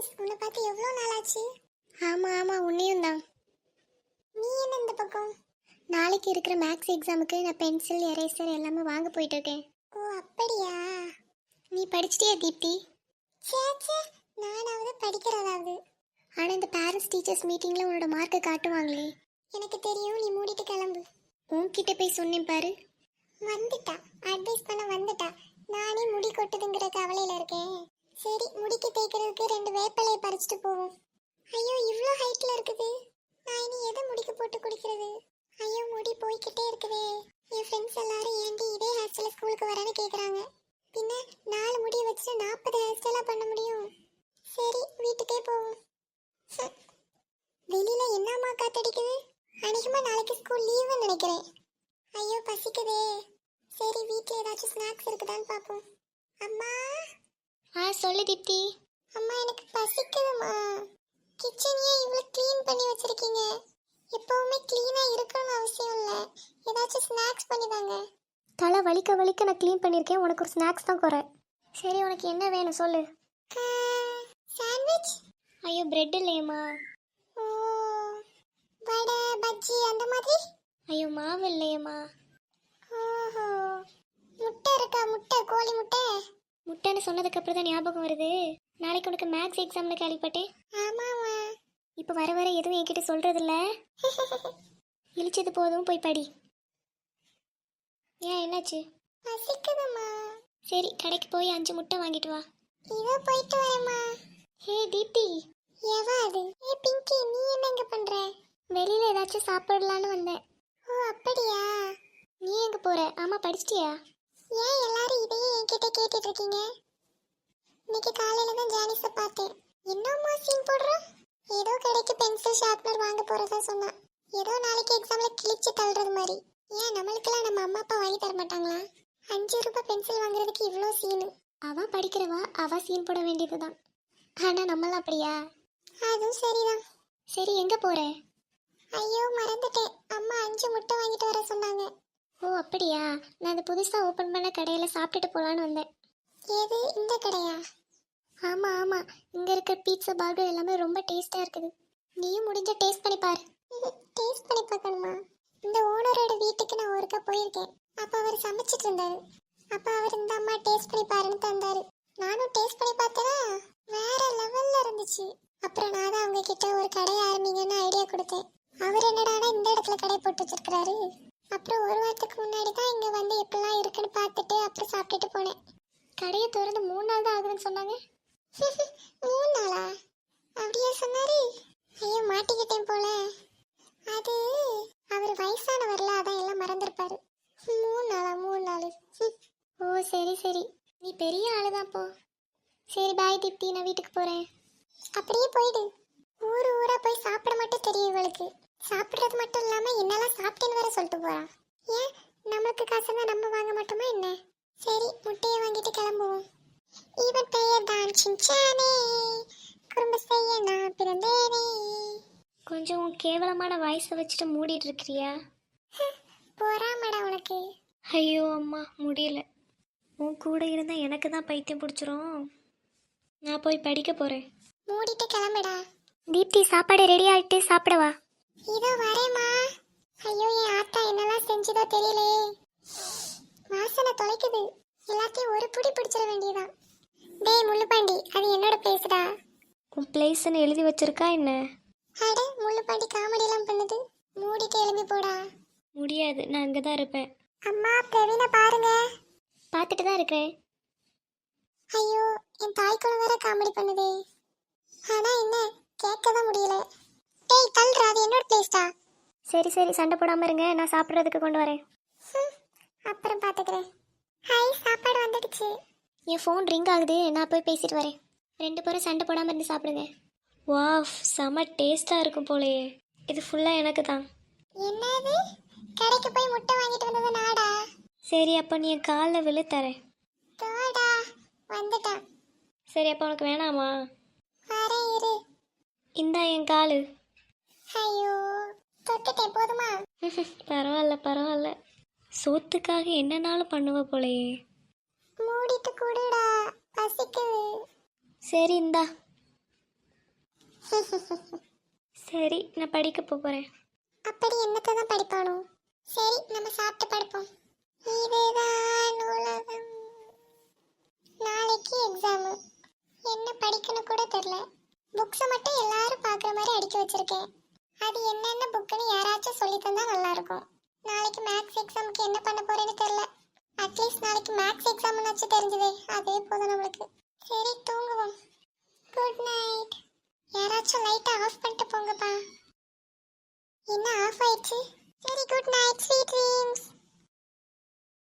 Miss உன்னை பார்த்து எவ்வளோ நாள் ஆச்சு ஆமாம் ஆமாம் உன்னையும் தான். நீ என்ன இந்த பக்கம்? நாளைக்கு இருக்கிற மேக்ஸ் எக்ஸாமுக்கு நான் பென்சில் எரேசர் எல்லாமே வாங்க போயிட்டு இருக்கேன் ஓ அப்படியா? நீ படிச்சிட்டியா தீப்தி? சே சே நானாவது படிக்கிறதாவது. ஆனால் இந்த பேரண்ட்ஸ் டீச்சர்ஸ் மீட்டிங்கில் உன்னோட மார்க்கை காட்டுவாங்களே. எனக்கு தெரியும் நீ மூடிட்டு கிளம்பு. உன்கிட்ட போய் சொன்னேன் பாரு. வந்துட்டா அட்வைஸ் பண்ண வந்துட்டா. நானே முடி கொட்டுதுங்கிற கவலையில இருக்கேன். சரி முடிக்கு தேய்க்கிறதுக்கு ரெண்டு வேப்பிலையை பறிச்சுட்டு போவோம். ஐயோ இவ்வளோ ஹைட்டில் இருக்குது. நான் இனி எதை முடிக்கு போட்டு குடிக்கிறது? ஐயோ முடி போய்கிட்டே இருக்குதே. என் ஃப்ரெண்ட்ஸ் எல்லாரும் ஏண்டி இதே ஹேர் ஸ்கூலுக்கு வரேன்னு கேட்குறாங்க பின்ன நாலு முடியை வச்சு நாற்பது ஹேர் ஸ்டைலாக பண்ண முடியும்? சரி வீட்டுக்கே போவோம். வெளியில் வெளியில என்னம்மா காத்தடிக்குது? அநேகமாக நாளைக்கு ஸ்கூல் லீவுன்னு நினைக்கிறேன். ஐயோ பசிக்குதே. சரி வீட்டில் ஏதாச்சும் ஸ்நாக்ஸ் இருக்குதான்னு பார்ப்போம். அம்மா! ஆ சொல்லு தீப்தி. அம்மா எனக்கு பசிக்குதுமா கிச்சன் ஏன் இவ்வளோ க்ளீன் பண்ணி வச்சிருக்கீங்க. எப்பவுமே க்ளீனா இருக்கணும்னு அவசியம் இல்லை. ஏதாச்சும் ஸ்நாக்ஸ் பண்ணி தாங்க. தலை வலிக்க வலிக்க நான் க்ளீன் பண்ணியிருக்கேன் உனக்கு ஒரு ஸ்நாக்ஸ் தான் குறை. சரி உனக்கு என்ன வேணும் சொல்லு. சாண்ட்விச் ஐயோ பிரெட் இல்லையம்மா. ஓ வடை பஜ்ஜி அந்த மாதிரி? ஐயோ மாவு இல்லையம்மா. ஓஹோ. முட்டை இருக்கா? முட்டை கோழி முட்டை? முட்டைன்னு சொன்னதுக்கு அப்புறம் தான் ஞாபகம் வருது. நாளைக்கு உனக்கு மேக்ஸ் எக்ஸாம்னு கேள்விப்பட்டேன். ஆமாம்மா. இப்போ வர வர எதுவும் என்கிட்ட சொல்றதில்ல. இழிச்சது போதும் போய் படி. ஏன் என்னாச்சு? பசிக்குதுமா சரி கடைக்கு போய் அஞ்சு முட்டை வாங்கிட்டு வா. இதோ போயிட்டு வரேம்மா. ஹே தீப்தி. எவா அது? ஏ பிங்கி நீ என்ன இங்க பண்ற? வெளியில ஏதாச்சும் சாப்பிடலான்னு வந்தேன். ஓ அப்படியா? நீ எங்க போற? ஆமா படிச்சிட்டியா? ஏன் எல்லாரும் இதையே என்கிட்ட கேட்டுட்டு இருக்கீங்க? இன்னைக்கு காலையில தான் ஜானிஸ பார்த்தேன். என்னம்மா சீன் போடுற? ஏதோ கடைக்கு பென்சில் ஷார்ப்னர் வாங்க போறதா சொன்னா. ஏதோ நாளைக்கு எக்ஸாம்ல கிழிச்சு தள்ளுறது மாதிரி. ஏன் நம்மளுக்கெல்லாம் நம்ம அம்மா அப்பா வாங்கி தர மாட்டாங்களா? அஞ்சு ரூபாய் பென்சில் வாங்குறதுக்கு இவ்வளோ சீனு அவ படிக்கிறவா அவ சீன் போட வேண்டியதுதான். ஆனா நம்மளாம் அப்படியா? அதுவும் சரிதான். சரி எங்க போற? ஐயோ மறந்துட்டேன். அம்மா அஞ்சு முட்டை வாங்கிட்டு வர சொன்னாங்க. ஓ அப்படியா? நான் அந்த புதுசா ஓபன் பண்ண கடையில சாப்பிட்டுட்டு போலான்னு வந்தேன். எது? இந்த கடையா? ஆமா ஆமா. இங்க இருக்க பீட்சா பர்கர் எல்லாமே ரொம்ப டேஸ்டா இருக்குது. நீயும் முடிஞ்ச டேஸ்ட் பண்ணி பாரு. டேஸ்ட் பண்ணி பார்க்கணுமா? இந்த ஓனரோட வீட்டுக்கு நான் ஒருக்கா போயிருக்கேன். அப்ப அவர் சமைச்சிட்டு இருந்தாரு. அப்ப அவர் இந்த அம்மா டேஸ்ட் பண்ணி பாருன்னு தந்தாரு. நானும் டேஸ்ட் பண்ணி பார்த்தேனா? வேற லெவல்ல இருந்துச்சு. அப்புறம் நான் தான் அவங்க கிட்ட ஒரு கடை ஆரம்பிங்கன்னு ஐடியா கொடுத்தேன். அவர் என்னடானா இந்த இடத்துல கடை போட்டு வச்சிருக்கிறாரு. அப்புறம் ஒரு வாரத்துக்கு முன்னாடி தான் இங்க வந்து எப்படிலாம் இருக்குன்னு பார்த்துட்டு அப்புறம் சாப்பிட்டுட்டு போனேன். கடையை திறந்து மூணு நாள் தான் ஆகுதுன்னு சொன்னாங்க. மூணு நாளா? அப்படியே சொன்னாரு. ஐயோ மாட்டிக்கிட்டேன் போல. அது அவர் வயசானவர்ல அதான் எல்லாம் மறந்துருப்பாரு. மூணு நாளா மூணு நாள். ஓ சரி சரி. நீ பெரிய ஆளுதான் போ. சரி பாய் தீப்தி. நான் வீட்டுக்கு போறேன். அப்படியே போயிடு. ஊர் ஊரா போய் சாப்பிட மட்டும் தெரியும் இவளுக்கு. சாப்பிடுறது மட்டும் இல்லாம என்னெல்லாம் சாப்பிட்டேன்னு வேற சொல்லிட்டு போறான் ஏன்? நம்மளுக்கு காசு தான் நம்ம வாங்க மாட்டோமா என்ன சரி முட்டையை வாங்கிட்டு கிளம்புவோம் இவன் பெயர் தான் சின்சானே. குறும்பு செய்ய நான் பிறந்தேனே. கொஞ்சம் உன் கேவலமான வாய்ஸை வச்சுட்டு மூடிட்டு இருக்கிறியா? போறாமடா உனக்கு. ஐயோ அம்மா முடியல. உன் கூட இருந்தால் எனக்கு தான் பைத்தியம் பிடிச்சிரும். நான் போய் படிக்க போகிறேன் மூடிட்டு கிளம்புடா. தீப்தி சாப்பாடு ரெடி ஆகிட்டு சாப்பிடவா இதோ வரேம்மா. ஐயோ என் ஆத்தா என்னெல்லாம் செஞ்சதோ தெரியலையே வாசனை தொலைக்குது எல்லாத்தையும் ஒரு புடி பிடிச்சிட வேண்டியதான் டேய் முள்ளுப்பாண்டி அது என்னோட பிளேஸ்டா உன் பிளேஸ்ன்னு எழுதி வச்சிருக்கா என்ன? அட முள்ளுப்பாண்டி காமெடி எல்லாம் பண்ணுது. மூடிட்டு எழுப்பி போடா. முடியாது நான் இங்கே தான் இருப்பேன். அம்மா பிரவீனை பாருங்க. பார்த்துட்டு தான் இருக்கிறேன். ஐயோ என் தாய்க்குளம் வேற காமெடி பண்ணுதே. ஆனா என்ன கேட்க தான் முடியல. டேய் தள்ளுறா அது என்னோட பிளேஸ்டா சரி சரி சண்டை போடாமல் இருங்க நான் சாப்பிட்றதுக்கு கொண்டு வரேன். அப்புறம் பாத்துக்கிறேன். ஹாய் சாப்பாடு வந்துடுச்சு. என் ஃபோன் ரிங் ஆகுது நான் போய் பேசிட்டு வரேன். ரெண்டு பேரும் சண்டை போடாமல் இருந்து சாப்பிடுங்க. வாவ் செம டேஸ்ட்டாக இருக்கும் போலயே. இது ஃபுல்லாக எனக்கு தான் என்னது? கடைக்கு போய் முட்டை வாங்கிட்டு வந்தது நாடா? சரி அப்போ நீ என் காலில் விழு தரேன். தோடா வந்துட்டான். சரி அப்போ உனக்கு வேணாமா? வரேன் இரு. இந்தா என் காலு. ஐயோ தொட்டுட்டேன் போதுமா? பரவாயில்ல பரவாயில்ல. சோத்துக்காக என்னனாலும் பண்ணுவ போலயே. மூடிட்டு கூடுடா. சரி இந்தா. சரி நான் படிக்க போகிறேன் அப்படி என்னத்தை தான் படிப்பானோ? சரி நம்ம சாப்பிட்டு படிப்போம். இதுதான் உலகம். நாளைக்கு எக்ஸாமு என்ன படிக்கணும் கூட தெரியல. புக்ஸை மட்டும் எல்லாரும் பார்க்குற மாதிரி அடிக்க வச்சிருக்கேன். அது என்னென்ன புக்குன்னு யாராச்சும் சொல்லி தந்தா நல்லா இருக்கும் நாளைக்கு மேக்ஸ் எக்ஸாமுக்கு என்ன பண்ண போறேன்னு தெரியல. அட்லீஸ்ட் நாளைக்கு மேக்ஸ் எக்ஸாம்னாச்சும் தெரிஞ்சதே. அதே போதும் நம்மளுக்கு. சரி தூங்குவோம்.